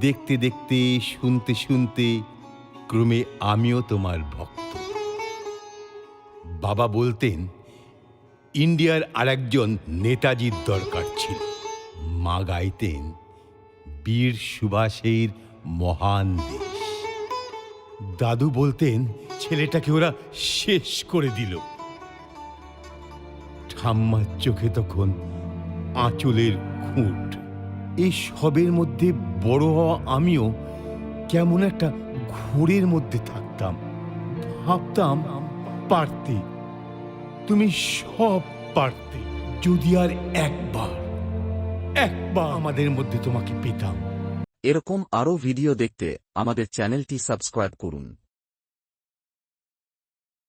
দেখতে দেখতে, শুনতে শুনতে, ক্রমে আমিও তোমার ভক্ত। বাবা বলতেন, ইন্ডিয়ার আরেকজন নেতাজির দরকার ছিল। মা গাইতেন, বীর সুভাষের মহান দেশ। দাদু বলতেন, ছেলেটাকে ওরা শেষ করে দিল। ঠাম্মার চোখে তখন আঁচলের খুঁট। এই সবের মধ্যে বড় হওয়া আমিও কেমন একটা ঘোরের মধ্যে থাকতাম। ভাবতাম পারতে। তুমি সব পারতে, যদি আর একবার একবার আমাদের মধ্যে তোমাকে পেতাম। এরকম আরও ভিডিও দেখতে আমাদের চ্যানেলটি সাবস্ক্রাইব করুন।